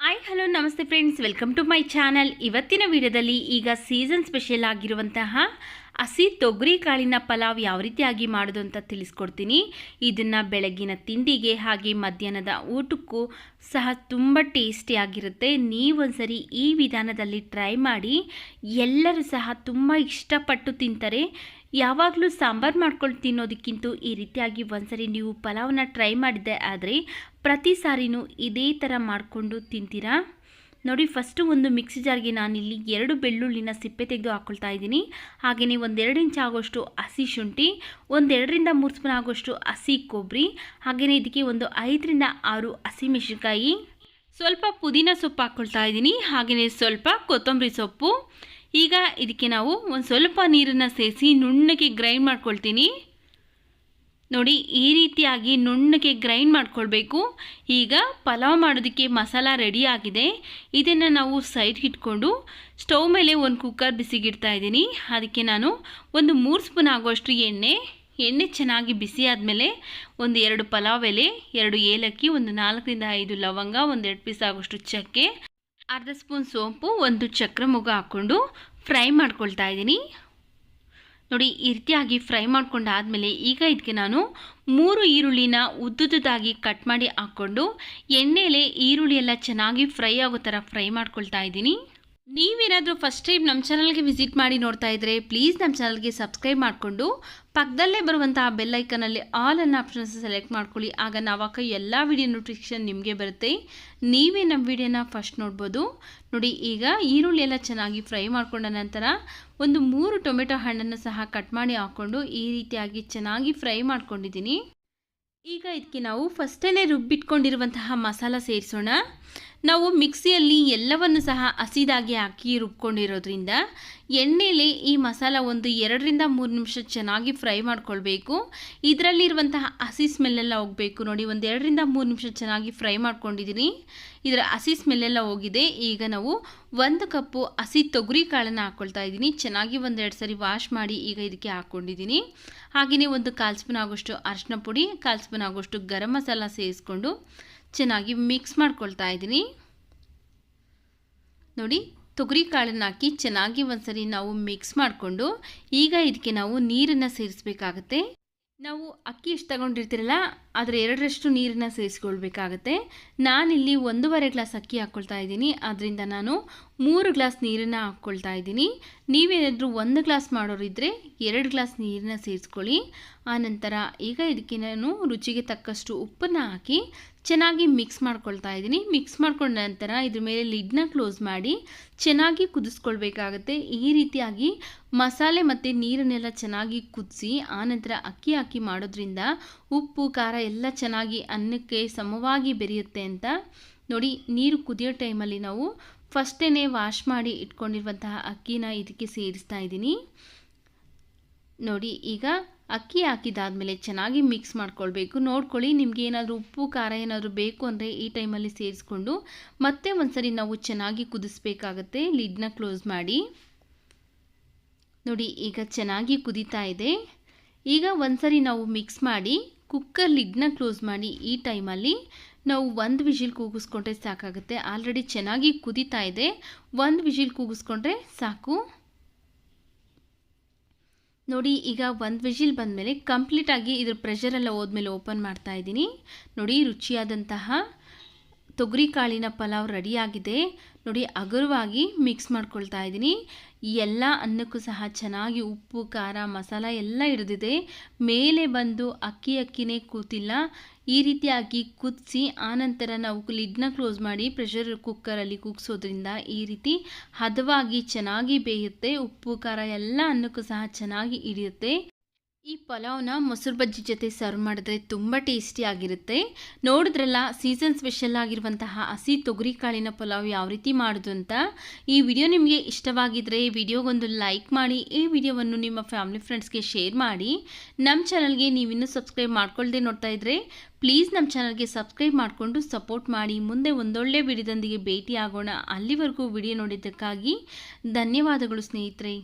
Hi hello ನಮಸ್ತೆ friends welcome to my channel ಇವತ್ತಿನ ವಿಡಿಯೋದಲ್ಲಿ ಈಗ ಸೀಸನ್ ಸ್ಪೆಷಲ್ ಆಗಿರುವಂತಹ ಹಸಿ ತೊಗರಿ ಕಾಳಿನ ಪಲಾವ್ ಯಾವ ರೀತಿಯಾಗಿ ಮಾಡೋದು ಅಂತ ತಿಳಿಸ್ಕೊಡ್ತೀನಿ. ಇದನ್ನು ಬೆಳಗ್ಗಿನ ತಿಂಡಿಗೆ ಹಾಗೆ ಮಧ್ಯಾಹ್ನದ ಊಟಕ್ಕೂ ಸಹ ತುಂಬ ಟೇಸ್ಟಿಯಾಗಿರುತ್ತೆ ನೀವೊಂದ್ಸರಿ ಈ ವಿಧಾನದಲ್ಲಿ ಟ್ರೈ ಮಾಡಿ, ಎಲ್ಲರೂ ಸಹ ತುಂಬ ಇಷ್ಟಪಟ್ಟು ತಿಂತಾರೆ. ಯಾವಾಗಲೂ ಸಾಂಬಾರು ಮಾಡ್ಕೊಂಡು ತಿನ್ನೋದಕ್ಕಿಂತ ಈ ರೀತಿಯಾಗಿ ಒಂದ್ಸರಿ ನೀವು ಪಲಾವ್ನ ಟ್ರೈ ಮಾಡಿದ್ದೆ ಆದರೆ ಪ್ರತಿ ಸಾರಿನೂ ಇದೇ ಥರ ಮಾಡಿಕೊಂಡು ತಿಂತೀರಾ? ನೋಡಿ ಫಸ್ಟು ಒಂದು ಮಿಕ್ಸಿ ಜಾರ್ಗೆ ನಾನಿಲ್ಲಿ ಎರಡು ಬೆಳ್ಳುಳ್ಳಿನ ಸಿಪ್ಪೆ ತೆಗೆದು ಹಾಕ್ಕೊಳ್ತಾ ಇದ್ದೀನಿ. ಹಾಗೆಯೇ ಒಂದೆರಡು ಇಂಚ್ ಆಗೋಷ್ಟು ಹಸಿ ಶುಂಠಿ, ಒಂದೆರಡರಿಂದ ಮೂರು ಸ್ಪೂನ್ ಆಗೋಷ್ಟು ಹಸಿ ಕೊಬ್ಬರಿ ಹಾಗೆಯೇ ಇದಕ್ಕೆ ಒಂದು ಐದರಿಂದ ಆರು ಹಸಿ ಮೆಣಸಿನ್ಕಾಯಿ. ಸ್ವಲ್ಪ ಪುದೀನ ಸೊಪ್ಪು ಹಾಕ್ಕೊಳ್ತಾ ಇದ್ದೀನಿ. ಹಾಗೆಯೇ ಸ್ವಲ್ಪ ಕೊತ್ತಂಬರಿ ಸೊಪ್ಪು. ಈಗ ಇದಕ್ಕೆ ನಾವು ಒಂದು ಸ್ವಲ್ಪ ನೀರನ್ನು ಸೇರಿಸಿ ನುಣ್ಣಗೆ ಗ್ರೈಂಡ್ ಮಾಡ್ಕೊಳ್ತೀನಿ. ನೋಡಿ, ಈ ರೀತಿಯಾಗಿ ನುಣ್ಣಗೆ ಗ್ರೈಂಡ್ ಮಾಡ್ಕೊಳ್ಬೇಕು. ಈಗ ಪಲಾವ್ ಮಾಡೋದಕ್ಕೆ ಮಸಾಲ ರೆಡಿ ಆಗಿದೆ. ಇದನ್ನು ನಾವು ಸೈಡ್ಗೆ ಇಟ್ಕೊಂಡು ಸ್ಟವ್ ಮೇಲೆ ಒಂದು ಕುಕ್ಕರ್ ಬಿಸಿಗಿಡ್ತಾ ಇದ್ದೀನಿ. ಅದಕ್ಕೆ ನಾನು ಒಂದು ಮೂರು ಸ್ಪೂನ್ ಆಗುವಷ್ಟು ಎಣ್ಣೆ. ಎಣ್ಣೆ ಚೆನ್ನಾಗಿ ಬಿಸಿ ಆದಮೇಲೆ ಒಂದು ಎರಡು ಪಲಾವ್ ಎಲೆ, ಎರಡು ಏಲಕ್ಕಿ, ಒಂದು ನಾಲ್ಕರಿಂದ ಐದು ಲವಂಗ, ಒಂದು ಎರಡು ಪೀಸ್ ಆಗೋಷ್ಟು ಚಕ್ಕೆ, ಅರ್ಧ ಸ್ಪೂನ್ ಸೋಂಪು, ಒಂದು ಚಕ್ರ ಮುಗ ಹಾಕ್ಕೊಂಡು ಫ್ರೈ ಮಾಡ್ಕೊಳ್ತಾ ಇದ್ದೀನಿ. ನೋಡಿ, ಈ ರೀತಿಯಾಗಿ ಫ್ರೈ ಮಾಡ್ಕೊಂಡಾದಮೇಲೆ ಈಗ ಇದಕ್ಕೆ ನಾನು ಮೂರು ಈರುಳ್ಳಿನ ಉದ್ದುದ್ದಾಗಿ ಕಟ್ ಮಾಡಿ ಹಾಕ್ಕೊಂಡು ಎಣ್ಣೆಲೆ ಈರುಳ್ಳಿ ಎಲ್ಲ ಚೆನ್ನಾಗಿ ಫ್ರೈ ಆಗೋ ಥರ ಫ್ರೈ ಮಾಡ್ಕೊಳ್ತಾ ಇದ್ದೀನಿ. ನೀವೇನಾದರೂ ಫಸ್ಟ್ ಟೈಮ್ ನಮ್ಮ ಚಾನಲ್ಗೆ ವಿಸಿಟ್ ಮಾಡಿ ನೋಡ್ತಾ ಇದ್ದರೆ ಪ್ಲೀಸ್ ನಮ್ಮ ಚಾನಲ್ಗೆ ಸಬ್ಸ್ಕ್ರೈಬ್ ಮಾಡಿಕೊಂಡು, ಪಕ್ಕದಲ್ಲೇ ಬರುವಂತಹ ಬೆಲ್ಲೈಕನಲ್ಲಿ ಆಲ್ ಅನ್ನ ಆಪ್ಷನ್ಸ್ ಸೆಲೆಕ್ಟ್ ಮಾಡ್ಕೊಳ್ಳಿ. ಆಗ ನಾವಾಕ ಎಲ್ಲ ವಿಡಿಯೋ ನೋಟಿಫಿಕೇಷನ್ ನಿಮಗೆ ಬರುತ್ತೆ. ನೀವೇ ನಮ್ಮ ವಿಡಿಯೋನ ಫಸ್ಟ್ ನೋಡ್ಬೋದು. ನೋಡಿ, ಈಗ ಈರುಳ್ಳಿ ಎಲ್ಲ ಚೆನ್ನಾಗಿ ಫ್ರೈ ಮಾಡಿಕೊಂಡ ನಂತರ ಒಂದು ಮೂರು ಟೊಮೆಟೊ ಹಣ್ಣನ್ನು ಸಹ ಕಟ್ ಮಾಡಿ ಹಾಕ್ಕೊಂಡು ಈ ರೀತಿಯಾಗಿ ಚೆನ್ನಾಗಿ ಫ್ರೈ ಮಾಡ್ಕೊಂಡಿದ್ದೀನಿ. ಈಗ ಇದಕ್ಕೆ ನಾವು ಫಸ್ಟಲ್ಲೇ ರುಬ್ಬಿಟ್ಕೊಂಡಿರುವಂತಹ ಮಸಾಲ ಸೇರಿಸೋಣ. ನಾವು ಮಿಕ್ಸಿಯಲ್ಲಿ ಎಲ್ಲವನ್ನು ಸಹ ಹಸಿದಾಗಿ ಹಾಕಿ ರುಬ್ಕೊಂಡಿರೋದ್ರಿಂದ ಎಣ್ಣೆಲಿ ಈ ಮಸಾಲ ಒಂದು ಎರಡರಿಂದ ಮೂರು ನಿಮಿಷ ಚೆನ್ನಾಗಿ ಫ್ರೈ ಮಾಡ್ಕೊಳ್ಬೇಕು. ಇದರಲ್ಲಿರುವಂತಹ ಹಸಿ ಸ್ಮೆಲ್ಲೆಲ್ಲ ಹೋಗಬೇಕು. ನೋಡಿ, ಒಂದು ಎರಡರಿಂದ ಮೂರು ನಿಮಿಷ ಚೆನ್ನಾಗಿ ಫ್ರೈ ಮಾಡ್ಕೊಂಡಿದ್ದೀನಿ. ಇದರ ಹಸಿ ಸ್ಮೆಲ್ಲೆಲ್ಲ ಹೋಗಿದೆ. ಈಗ ನಾವು ಒಂದು ಕಪ್ಪು ಹಸಿ ತೊಗರಿ ಕಾಳನ್ನು ಹಾಕ್ಕೊಳ್ತಾ ಇದ್ದೀನಿ. ಚೆನ್ನಾಗಿ ಒಂದೆರಡು ಸರಿ ವಾಶ್ ಮಾಡಿ ಈಗ ಇದಕ್ಕೆ ಹಾಕ್ಕೊಂಡಿದ್ದೀನಿ ಹಾಗೆಯೇ ಒಂದು ಕಾಲು ಸ್ಪೂನ್ ಆಗೋಷ್ಟು ಅರಿಶಿನ ಪುಡಿ, ಕಾಲು ಸ್ಪೂನ್ ಆಗೋಷ್ಟು ಗರಂ ಮಸಾಲ ಸೇರಿಸ್ಕೊಂಡು ಚೆನ್ನಾಗಿ ಮಿಕ್ಸ್ ಮಾಡ್ಕೊಳ್ತಾ ಇದ್ದೀನಿ. ನೋಡಿ, ತೊಗರಿ ಕಾಳನ್ನು ಹಾಕಿ ಚೆನ್ನಾಗಿ ಒಂದ್ಸರಿ ನಾವು ಮಿಕ್ಸ್ ಮಾಡಿಕೊಂಡು, ಈಗ ಇದಕ್ಕೆ ನಾವು ನೀರನ್ನು ಸೇರಿಸ್ಬೇಕಾಗತ್ತೆ. ನಾವು ಅಕ್ಕಿ ಎಷ್ಟು ತಗೊಂಡಿರ್ತೀರಲ್ಲ, ಅದರ ಎರಡರಷ್ಟು ನೀರನ್ನು ಸೇರಿಸ್ಕೊಳ್ಬೇಕಾಗತ್ತೆ. ನಾನಿಲ್ಲಿ ಒಂದೂವರೆ ಗ್ಲಾಸ್ ಅಕ್ಕಿ ಹಾಕ್ಕೊಳ್ತಾ ಇದ್ದೀನಿ. ಅದರಿಂದ ನಾನು ಮೂರು ಗ್ಲಾಸ್ ನೀರನ್ನು ಹಾಕ್ಕೊಳ್ತಾ ಇದ್ದೀನಿ. ನೀವೇನಾದರೂ ಒಂದು ಗ್ಲಾಸ್ ಮಾಡೋರಿದ್ದರೆ ಎರಡು ಗ್ಲಾಸ್ ನೀರನ್ನು ಸೇರಿಸ್ಕೊಳ್ಳಿ. ಆನಂತರ ಈಗ ಇದಕ್ಕೆ ನಾನು ರುಚಿಗೆ ತಕ್ಕಷ್ಟು ಉಪ್ಪನ್ನು ಹಾಕಿ ಚೆನ್ನಾಗಿ ಮಿಕ್ಸ್ ಮಾಡ್ಕೊಳ್ತಾ ಇದ್ದೀನಿ. ಮಿಕ್ಸ್ ಮಾಡ್ಕೊಂಡ ನಂತರ ಇದ್ರ ಮೇಲೆ ಲಿಡ್ನ ಕ್ಲೋಸ್ ಮಾಡಿ ಚೆನ್ನಾಗಿ ಕುದಿಸ್ಕೊಳ್ಬೇಕಾಗತ್ತೆ. ಈ ರೀತಿಯಾಗಿ ಮಸಾಲೆ ಮತ್ತು ನೀರನ್ನೆಲ್ಲ ಚೆನ್ನಾಗಿ ಕುದಿಸಿ ಆನಂತರ ಅಕ್ಕಿ ಹಾಕಿ ಮಾಡೋದ್ರಿಂದ ಉಪ್ಪು, ಖಾರ ಎಲ್ಲ ಚೆನ್ನಾಗಿ ಅನ್ನಕ್ಕೆ ಸಮವಾಗಿ ಬೆರೆಯುತ್ತೆ ಅಂತ ನೋಡಿ ನೀರು ಕುದಿಯೋ ಟೈಮಲ್ಲಿ ನಾವು ಫಸ್ಟೇ ವಾಶ್ ಮಾಡಿ ಇಟ್ಕೊಂಡಿರುವಂತಹ ಅಕ್ಕಿನ ಇದಕ್ಕೆ ಸೇರಿಸ್ತಾ ಇದ್ದೀನಿ. ನೋಡಿ, ಈಗ ಅಕ್ಕಿ ಹಾಕಿದಾದ್ಮೇಲೆ ಚೆನ್ನಾಗಿ ಮಿಕ್ಸ್ ಮಾಡ್ಕೊಳ್ಬೇಕು. ನೋಡ್ಕೊಳ್ಳಿ, ನಿಮಗೆ ಏನಾದರೂ ಉಪ್ಪು, ಖಾರ ಏನಾದರೂ ಬೇಕು ಅಂದರೆ ಈ ಟೈಮಲ್ಲಿ ಸೇರಿಸ್ಕೊಂಡು ಮತ್ತೆ ಒಂದ್ಸರಿ ನಾವು ಚೆನ್ನಾಗಿ ಕುದಿಸ್ಬೇಕಾಗತ್ತೆ. ಲಿಡ್ನ ಕ್ಲೋಸ್ ಮಾಡಿ. ನೋಡಿ, ಈಗ ಚೆನ್ನಾಗಿ ಕುದೀತಾ ಇದೆ. ಈಗ ಒಂದ್ಸರಿ ನಾವು ಮಿಕ್ಸ್ ಮಾಡಿ ಕುಕ್ಕರ್ ಲಿಡ್ನ ಕ್ಲೋಸ್ ಮಾಡಿ ಈ ಟೈಮಲ್ಲಿ ನಾವು ಒಂದು ವಿಜಿಲ್ ಕೂಗಿಸ್ಕೊಂಡ್ರೆ ಸಾಕಾಗುತ್ತೆ. ಆಲ್ರೆಡಿ ಚೆನ್ನಾಗಿ ಕುದೀತಾ ಇದೆ. ಒಂದು ವಿಜಿಲ್ ಕೂಗಿಸ್ಕೊಂಡ್ರೆ ಸಾಕು. ನೋಡಿ ಈಗ ಒಂದು ವಿಜಿಲ್ ಬಂದಮೇಲೆ ಕಂಪ್ಲೀಟಾಗಿ ಇದ್ರ ಪ್ರೆಷರೆಲ್ಲ ಹೋದ್ಮೇಲೆ ಓಪನ್ ಮಾಡ್ತಾ ಇದ್ದೀನಿ. ನೋಡಿ ರುಚಿಯಾದಂತಹ ತೊಗರಿ ಕಾಳಿನ ಪಲಾವ್ ರೆಡಿಯಾಗಿದೆ. ನೋಡಿ, ಅಗರವಾಗಿ ಮಿಕ್ಸ್ ಮಾಡ್ಕೊಳ್ತಾ ಇದ್ದೀನಿ. ಎಲ್ಲ ಅನ್ನಕ್ಕೂ ಸಹ ಚೆನ್ನಾಗಿ ಉಪ್ಪು, ಖಾರ, ಮಸಾಲ ಎಲ್ಲ ಹಿಡಿದಿದೆ. ಮೇಲೆ ಬಂದು ಅಕ್ಕಿ ಅಕ್ಕಿನೇ ಕೂತಿಲ್ಲ. ಈ ರೀತಿಯಾಗಿ ಕುದಿಸಿ, ಆನಂತರ ನಾವು ಲಿಡ್ನ ಕ್ಲೋಸ್ ಮಾಡಿ ಪ್ರೆಷರ್ ಕುಕ್ಕರಲ್ಲಿ ಕುಗ್ಸೋದ್ರಿಂದ ಈ ರೀತಿ ಹದವಾಗಿ ಚೆನ್ನಾಗಿ ಬೇಯುತ್ತೆ. ಉಪ್ಪು, ಖಾರ ಎಲ್ಲ ಅನ್ನಕ್ಕೂ ಸಹ ಚೆನ್ನಾಗಿ ಹಿಡಿಯುತ್ತೆ. ಈ ಪಲಾವ್ನ ಮೊಸರು ಬಜ್ಜಿ ಜೊತೆ ಸರ್ವ್ ಮಾಡಿದ್ರೆ ತುಂಬ ಟೇಸ್ಟಿಯಾಗಿರುತ್ತೆ ನೋಡಿದ್ರಲ್ಲ ಸೀಸನ್ ಸ್ಪೆಷಲ್ ಆಗಿರುವಂತಹ ಹಸಿ ತೊಗರಿ ಕಾಳಿನ ಪಲಾವ್ ಯಾವ ರೀತಿ ಮಾಡೋದು ಅಂತ? ಈ ವಿಡಿಯೋ ನಿಮಗೆ ಇಷ್ಟವಾಗಿದ್ದರೆ ವಿಡಿಯೋಗೊಂದು ಲೈಕ್ ಮಾಡಿ, ಈ ವಿಡಿಯೋವನ್ನು ನಿಮ್ಮ ಫ್ಯಾಮಿಲಿ ಫ್ರೆಂಡ್ಸ್ಗೆ ಶೇರ್ ಮಾಡಿ. ನಮ್ಮ ಚಾನಲ್ಗೆ ನೀವಿನ್ನೂ ಸಬ್ಸ್ಕ್ರೈಬ್ ಮಾಡ್ಕೊಳ್ಳದೆ ನೋಡ್ತಾ ಇದ್ದರೆ ಪ್ಲೀಸ್ ನಮ್ಮ ಚಾನಲ್ಗೆ ಸಬ್ಸ್ಕ್ರೈಬ್ ಮಾಡಿಕೊಂಡು ಸಪೋರ್ಟ್ ಮಾಡಿ, ಮುಂದೆ ಒಂದೊಳ್ಳೆ ವಿಡಿಯೋದೊಂದಿಗೆ ಭೇಟಿ ಆಗೋಣ ಅಲ್ಲಿವರೆಗೂ ವಿಡಿಯೋ ನೋಡಿದ್ದಕ್ಕಾಗಿ ಧನ್ಯವಾದಗಳು ಸ್ನೇಹಿತರೆ.